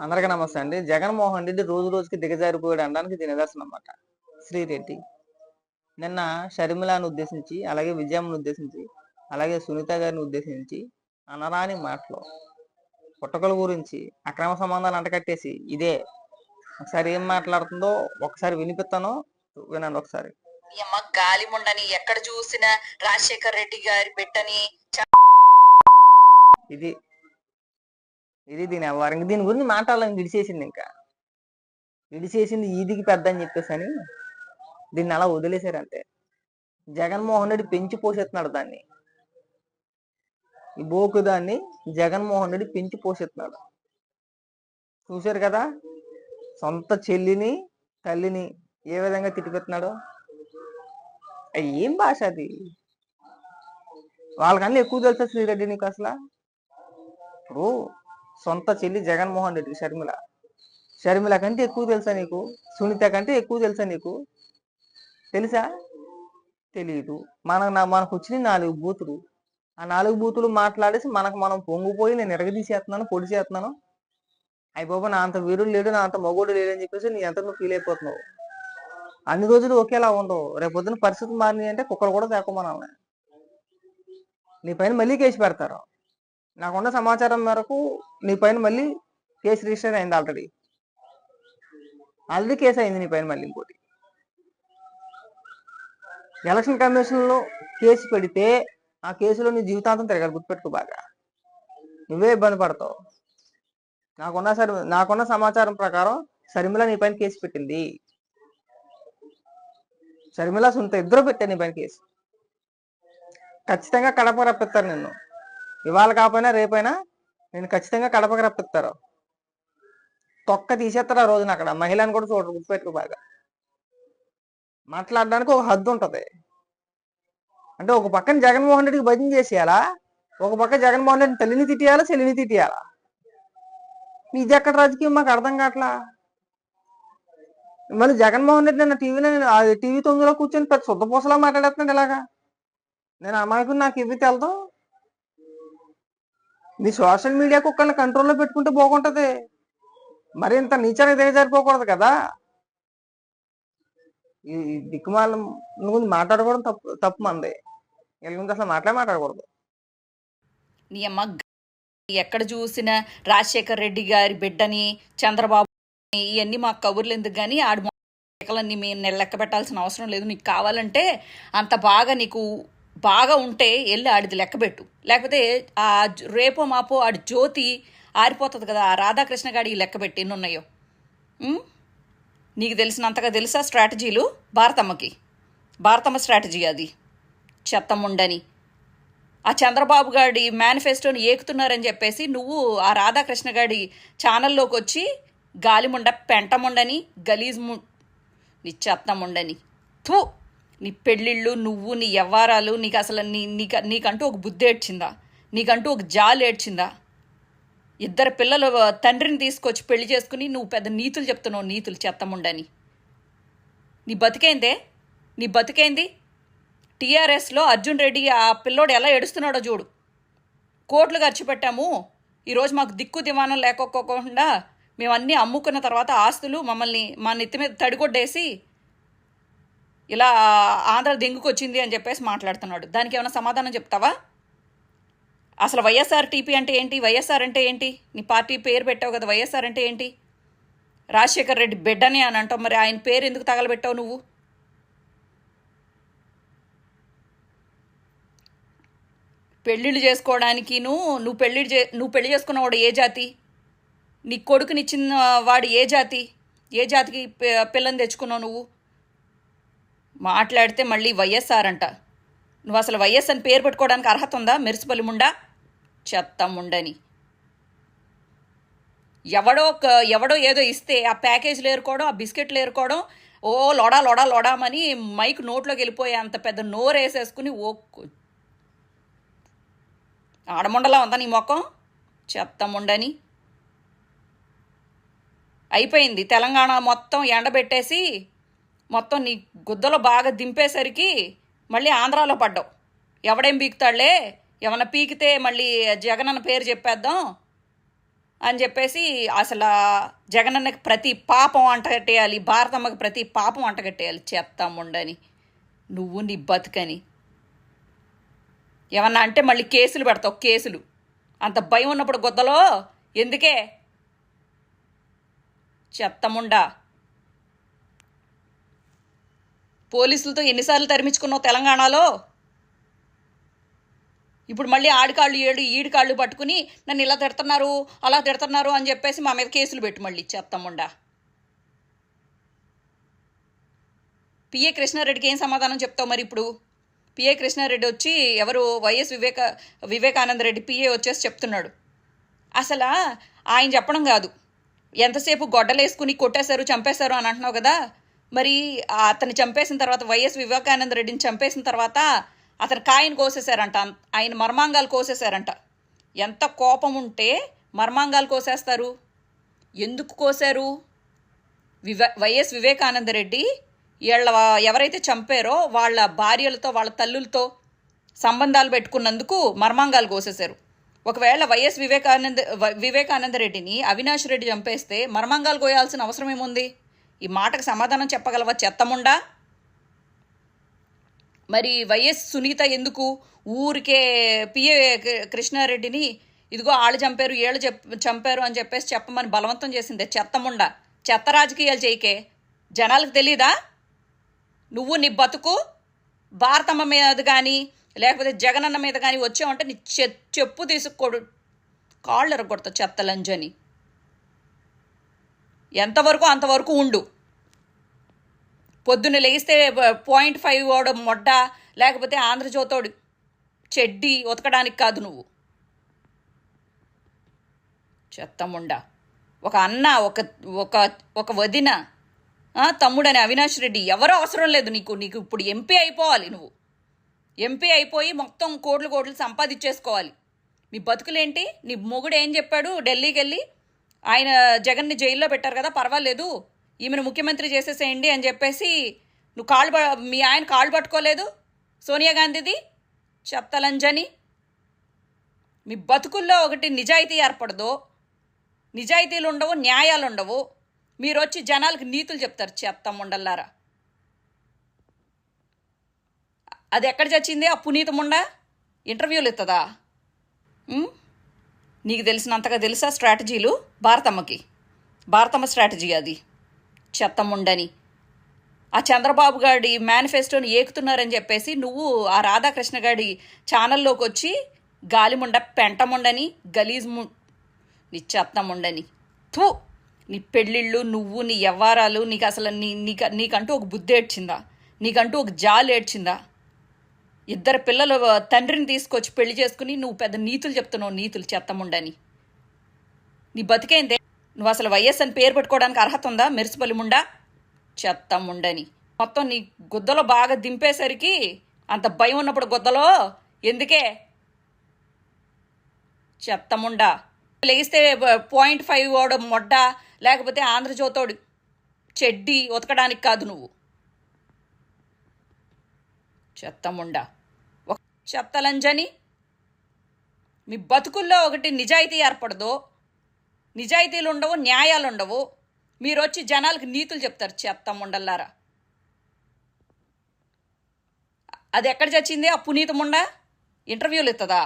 అందరికీ నమస్తే అండి. జగన్మోహన్ రెడ్డి రోజు రోజుకి దిగజారిపోయాడు అనడానికి ఇది నిదర్శనం అన్నమాట. శ్రీరెడ్డి. నిన్న షర్మిలాను ఉద్దేశించి అలాగే విజయమ్మను ఉద్దేశించి అలాగే సునీత గారిని ఉద్దేశించి అనరాని మాటలు పుట్టకల గురించి అక్రమ సంబంధాలు అంటకట్టేసి ఇదే ఒకసారి ఏం మాట్లాడుతుందో ఒకసారి వినిపిస్తాను వినండి ఒకసారి. గాలి ముండని ఎక్కడ చూసినా రాజశేఖర్ రెడ్డి గారి బిడ్డని ఇది ఇది దీని వ్యవహారం. దీని గురించి మాట్లాడాలని విడిచేసింది ఇంకా. విడిచేసింది ఈదికి పెద్ద అని చెప్పేసి అని దీన్ని అలా వదిలేశారు అంతే. జగన్మోహన్ రెడ్డి పెంచి పోషిస్తున్నాడు దాన్ని. ఈ బోకు దాన్ని జగన్మోహన్ రెడ్డి పెంచి పోషిస్తున్నాడు. చూశారు కదా? సొంత చెల్లిని తల్లిని ఏ విధంగా తిట్టిపెడుతున్నాడు ఏం భాష అది? వాళ్ళకన్నా ఎక్కువ తెలుసా శ్రీరెడ్డి నీకు అసలు? ఇప్పుడు సొంత చెల్లి జగన్మోహన్ రెడ్డి షర్మిల. షర్మిల కంటే ఎక్కువ తెలుసా నీకు? సునీత కంటే ఎక్కువ తెలుసా నీకు? తెలుసా? తెలియదు మన నా- మనకు వచ్చిన నాలుగు బూతులు. ఆ నాలుగు బూతులు మాట్లాడేసి మనకు మనం పొంగిపోయి నేను ఎరగదీసేస్తున్నాను పొడి చేస్తున్నాను అయ్యి బాబా నా అంత వీరుడు లేడు నా అంత మగోడు లేడు అని చెప్పేసి నీ ఎంత నువ్వు ఫీల్ అయిపోతున్నావు. అన్ని రోజులు ఒకేలా ఉండవు. రేపు పరిస్థితి మారినాయి అంటే కుక్కలు కూడా తేకమనాలి నీ పైన మళ్ళీ కేసు పెడతారు. నాకున్న సమాచారం మేరకు నీ పైన మళ్ళీ కేసు రిజిస్టర్ అయింది ఆల్రెడీ ఆల్రెడీ కేసు అయింది నీ పైన మళ్ళీ ఇంకోటి. ఎలక్షన్ కమిషన్లో కేసు పెడితే ఆ కేసులో నీ జీవితాంతం తిరగాలి గుర్తుపెట్టుకో బాగా. నువ్వే ఇబ్బంది పడతావు. నాకున్న సరి నాకున్న సమాచారం ప్రకారం శర్మిల నీ పైన కేసు పెట్టింది. శర్మిల సొంత ఇద్దరు పెట్టారు నీ పైన కేసు ఖచ్చితంగా కడప రప్పిస్తారు నిన్ను. ఇవాళ కాకపోయినా రేపైనా నేను ఖచ్చితంగా కడపకి రప్పిస్తారు? తొక్క తీసేస్తారు ఆ రోజున అక్కడ? మహిళను కూడా చూడరు గుర్తుపెట్టుకో బాగా. మాట్లాడడానికి ఒక హద్దు ఉంటుంది. అంటే ఒక పక్కన జగన్మోహన్ రెడ్డికి భజన చేసేయాలా? ఒక పక్క జగన్మోహన్ రెడ్డి తల్లిని తిట్టేయాలా చెల్లిని తిట్టేయాలా? ఇది ఎక్కడ రాజకీయం? మాకు అర్థం కావట్లా? మళ్ళీ జగన్మోహన్ రెడ్డి నిన్న టీవీలో టీవీ తొమ్మిదిలో కూర్చొని పెద్ద శుద్ధ పూసలా మాట్లాడేస్తున్నాడు ఇలాగా నేను అమాయకుని నాకు ఇవి తెలదు. నీ సోషల్ మీడియా కుక్కల్ని కంట్రోల్లో పెట్టుకుంటే బాగుంటది. మరి ఇంత నీచానికి దిగజారిపోకూడదు కదా. ఈ దిక్కుమాలం గురించి మాట్లాడకూడదు తప్పు తప్పు మంది. వీళ్ళ గురించి అసలు మాట్లాడే మాట్లాడకూడదు. నీ అమ్మ ఎక్కడ చూసినా రాజశేఖర్ రెడ్డి గారి బిడ్డని చంద్రబాబు ఇవన్నీ మాకు కబుర్లు ఎందుకు కానీ ఆడు మొక్కలన్నీ మేము లెక్క పెట్టాల్సిన అవసరం లేదు. నీకు కావాలంటే అంత బాగా నీకు బాగా ఉంటే వెళ్ళి ఆడిది లెక్కబెట్టు లేకపోతే ఆ రేపో మాపో ఆడి జ్యోతి ఆరిపోతుంది కదా ఆ రాధాకృష్ణ గాడి లెక్క పెట్టి ఉన్నాయో నీకు తెలిసినంతగా తెలుసా స్ట్రాటజీలు? భారతమ్మకి. భారతమ్మ స్ట్రాటజీ అది. చెత్తముండని ఆ చంద్రబాబు గారి మేనిఫెస్టోని ఏకుతున్నారని చెప్పేసి నువ్వు ఆ రాధాకృష్ణ గారి ఛానల్లోకి వచ్చి గాలిముండ పెంటముండని గలీజ్ ము నీ థూ! నీ పెళ్ళిళ్ళు నువ్వు నీ వ్యవహారాలు నీకు అసలు నీ నీక నీకంటూ ఒక బుద్ధి ఏడ్చిందా? నీకంటూ ఒక జాలి ఏడ్చిందా? ఇద్దరు పిల్లలు తండ్రిని తీసుకొచ్చి పెళ్ళి చేసుకుని నువ్వు పెద్ద నీతులు చెప్తున్నావు నీతులు చెత్తముండని. నీ బతికేందే? నీ బతికేంది? టీఆర్ఎస్లో అర్జున్ రెడ్డి ఆ పిల్లోడు ఎలా ఏడుస్తున్నాడో చూడు. కోట్లు ఖర్చు పెట్టాము ఈరోజు మాకు దిక్కు దివానం లేకపోకుండా మేము అమ్ముకున్న తర్వాత ఆస్తులు మమ్మల్ని మా నెత్తి మీద తడిగొడ్డేసి ఇలా ఆంధ్ర దెంగుకొచ్చింది అని చెప్పేసి మాట్లాడుతున్నాడు. దానికి ఏమైనా సమాధానం చెప్తావా? అసలు వైఎస్ఆర్ టీపీ అంటే ఏంటి? వైఎస్ఆర్ అంటే ఏంటి? నీ పార్టీ పేరు పెట్టావు కదా వైఎస్ఆర్ అంటే ఏంటి? రాజశేఖర్ రెడ్డి బిడ్డని అని అంటావు మరి ఆయన పేరు ఎందుకు తగలబెట్టావు నువ్వు? పెళ్ళిళ్ళు చేసుకోవడానికి నువ్వు నువ్వు పెళ్ళి చే నువ్వు పెళ్ళి చేసుకున్నవాడు ఏ జాతి? నీ కొడుకునిచ్చిన వాడు ఏ జాతి? ఏ జాతికి పిల్లని తెచ్చుకున్నావు నువ్వు? మాట్లాడితే మళ్ళీ వైఎస్ఆర్ అంట. నువ్వు అసలు వైఎస్ అని పేరు పెట్టుకోవడానికి అర్హత ఉందా? మెరిసిపల్లి ముండా? చెత్త ముండని. ఎవడో ఒక- ఎవడో ఏదో ఇస్తే ఆ ప్యాకేజీలు ఏరుకోవడం ఆ బిస్కెట్లు ఏరుకోవడం ఓ లొడా లొడా లొడామని మైక్ నోట్లోకి వెళ్ళిపోయే అంత పెద్ద నోరు వేసేసుకుని ఓ ఆడముండలా ఉందా నీ మొఖం? చెత్త ముండని. అయిపోయింది. తెలంగాణ మొత్తం ఎండబెట్టేసి మొత్తం నీ గుద్దలో బాగా దింపేసరికి మళ్ళీ ఆంధ్రాలో పడ్డావు. ఎవడేం పీకుతాడులే ఏమన్నా పీకితే మళ్ళీ జగన్ అన్న పేరు చెప్పేద్దాం అని చెప్పేసి అసలు జగనన్నకి ప్రతి పాపం అంటగట్టేయాలి భారతమ్మకి ప్రతి పాపం అంటగట్టేయాలి చేస్తాముండని నువ్వు నీ బతుకని. ఏమన్నా అంటే మళ్ళీ కేసులు పెడతావు కేసులు. అంత భయం ఉన్నప్పుడు గుద్దలో ఎందుకే? చెత్తముండా పోలీసులతో ఎన్నిసార్లు తరిమించుకున్నావు తెలంగాణలో? ఇప్పుడు మళ్ళీ ఆడికాళ్ళు ఏడు ఈడికాళ్ళు పట్టుకుని నన్ను ఇలా తిడుతున్నారు అలా తిడుతున్నారు అని చెప్పేసి మా మీద కేసులు పెట్టి మళ్ళీ చెత్తముండా పిఏ కృష్ణారెడ్డికి ఏం సమాధానం చెప్తావు మరి ఇప్పుడు? పిఏ కృష్ణారెడ్డి వచ్చి ఎవరు? వైఎస్ వివేక వివేకానంద రెడ్డి పిఏ వచ్చేసి చెప్తున్నాడు. అసలు ఆయన చెప్పడం కాదు. ఎంతసేపు గొడ్డలేసుకుని కొట్టేశారు చంపేశారు అని అంటున్నావు కదా? మరి అతను చంపేసిన తర్వాత వైఎస్ వివేకానంద రెడ్డిని చంపేసిన తర్వాత అతని కాయను కోసేశారంట. ఆయన మర్మాంగాలు కోసేశారంట. ఎంత కోపం ఉంటే మర్మాంగాలు కోసేస్తారు. ఎందుకు కోసారు? వివే వైఎస్ వివేకానంద రెడ్డి వీళ్ళ ఎవరైతే చంపారో వాళ్ళ భార్యలతో వాళ్ళ తల్లులతో సంబంధాలు పెట్టుకున్నందుకు మర్మాంగాలు కోసేశారు. ఒకవేళ వైఎస్ వివేకానంద వివేకానంద రెడ్డిని అవినాష్ రెడ్డి చంపేస్తే మర్మాంగాలు కోయాల్సిన అవసరం ఏముంది? ఈ మాటకు సమాధానం చెప్పగలవా? చెత్తముండా? మరి వైఎస్ సునీత ఎందుకు ఊరికే పిఏ కృష్ణారెడ్డిని ఇదిగో వాళ్ళు చంపారు ఏళ్ళు చెప్ చంపారు అని చెప్పేసి చెప్పమని బలవంతం చేసిందే చెత్తముండా. చెత్త రాజకీయాలు చేయకే. జనాలకు తెలీదా? నువ్వు నీ బతుకు భారతమ్మ మీద కానీ లేకపోతే జగనన్న మీద కానీ వచ్చావంటే నీ చె చెప్పు తీసుకోడు. కాళ్ళు ఎరగొడతావు చెత్త లంజని. ఎంతవరకు అంతవరకు ఉండు. పొద్దున్న లేస్తే పాయింట్ ఫైవ్ వాడు మొడ్డ లేకపోతే ఆంధ్రజ్యోతోడు చెడ్డి ఉతకడానికి కాదు నువ్వు. చెత్తముండా. ఒక అన్న ఒక ఒక ఒక వదిన తమ్ముడని అవినాష్ రెడ్డి ఎవరో అవసరం లేదు నీకు. నీకు ఇప్పుడు ఎంపీ అయిపోవాలి నువ్వు. ఎంపీ అయిపోయి మొత్తం కోట్లు కోట్లు సంపాదించేసుకోవాలి. మీ బతుకులేంటి? నీ మొగుడు ఏం చెప్పాడు? ఢిల్లీకి వెళ్ళి ఆయన జగన్ని జైల్లో పెట్టారు కదా పర్వాలేదు. ఈమెను ముఖ్యమంత్రి చేసేసేయండి అని చెప్పేసి నువ్వు కాళ్ళు ప- మీ ఆయన కాళ్ళు పట్టుకోలేదు సోనియా గాంధీది? చెప్తలంజని. మీ బతుకుల్లో ఒకటి నిజాయితీ ఏర్పడదు. నిజాయితీలు ఉండవు న్యాయాలు ఉండవు. మీరు వచ్చి జనాలకు నీతులు చెప్తారు చెత్త ముండల్లారా. అది ఎక్కడ చచ్చింది? ఆ పునీతముండ ఇంటర్వ్యూలు ఇస్తుందా నీకు తెలిసినంతగా తెలుసా స్ట్రాటజీలు? భారతమ్మకి. భారతమ్మ స్ట్రాటజీ అది. చెత్తముండని ఆ చంద్రబాబు గారి మేనిఫెస్టోని ఏకుతున్నారని చెప్పేసి నువ్వు ఆ రాధాకృష్ణ గారి ఛానల్లోకి వచ్చి గాలిముండ పెంటముండని గలీజ్ ము నీ చెత్తముండని థూ నీ పెళ్ళిళ్ళు నువ్వు నీ వ్యవహారాలు నీకు అసలు నీ నీకు నీకంటూ ఒక బుద్ధి ఏడ్చిందా? నీకంటూ ఒక జాలు ఏడ్చిందా? ఇద్దరు పిల్లలు తండ్రిని తీసుకొచ్చి పెళ్ళి చేసుకుని నువ్వు పెద్ద నీతులు చెప్తున్నావు నీతులు చెత్తముండని. నీ బతికేందే? నువ్వు అసలు వైఎస్ అని పేరు పెట్టుకోవడానికి అర్హత ఉందా? మెరిసిపల్లి ముండా? చెత్తముండని. మొత్తం నీ గుద్దలో బాగా దింపేసరికి అంత భయం ఉన్నప్పుడు గుద్దలో ఎందుకే? చెత్తముండా. లేగిస్తే పాయింట్ ఫైవ్ ఓడ మొడ్డ లేకపోతే ఆంధ్రజ్యోతోడు చెడ్డి ఉతకడానికి కాదు నువ్వు. చెత్తముండా. చెప్తలంజని మీ బతుకుల్లో ఒకటి నిజాయితీ ఏర్పడదు నిజాయితీలు ఉండవు న్యాయాలు ఉండవు మీరు వచ్చి జనాలకు నీతులు చెప్తారు చెప్తాం ఉండల్లారా అది ఎక్కడ చచ్చింది? ఆ పునీత ఇంటర్వ్యూలు ఇస్తుందా